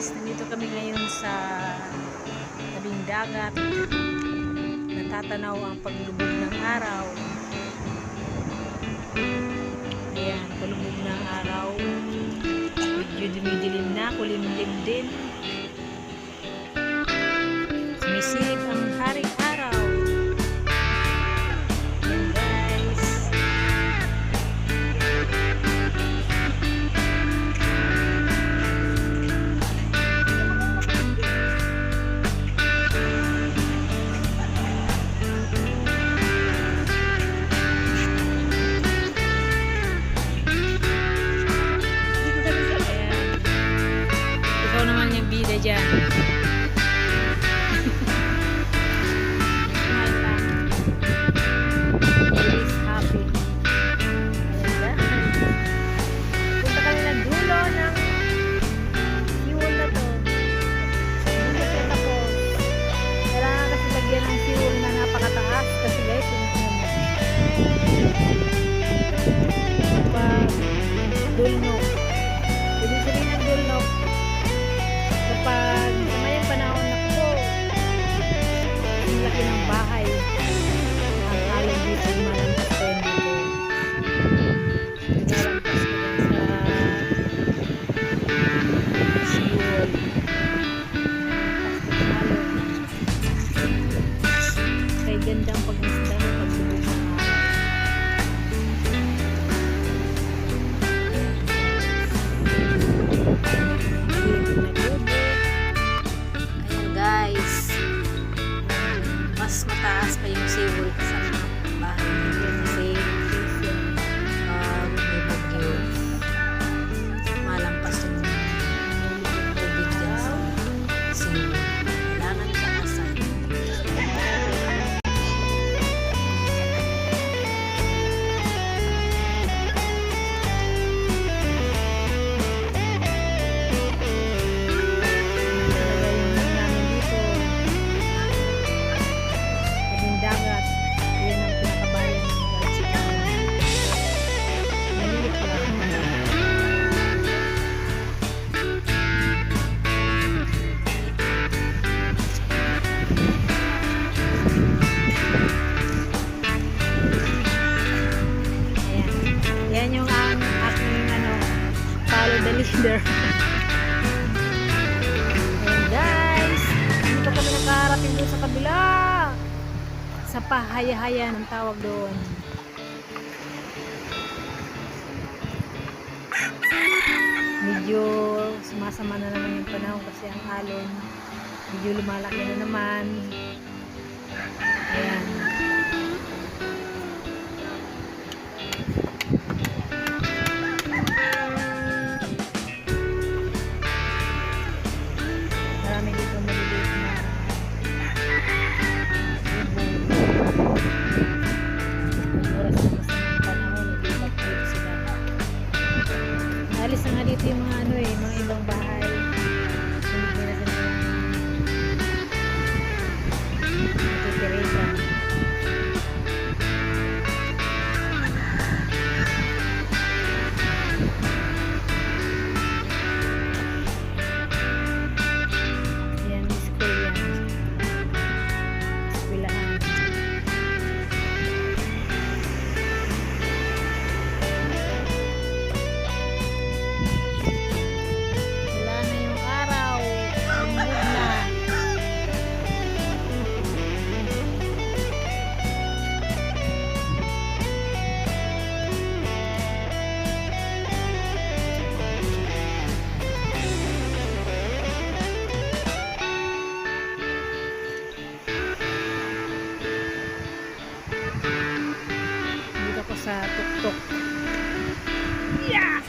guys, nandito kami ngayon sa tabing dagat. Natatanaw ang paglubog ng araw. Ayan, paglubog ng araw. Medyo dumidilim na, kulimlim din. Sumisilip ang hari-hari. Laki ng bahay. Ang along dito, ko follow the leader. Ayan guys, dito kami nakarating doon sa kabila. Sa pahaya-haya ng tawag doon. Medyo sumasama na naman yung panahon kasi ang alon. Medyo lumalaki na naman. Ayan. Alis na nga dito yung mga ano eh, mga ibang bahay. sa tuktok. Yeah!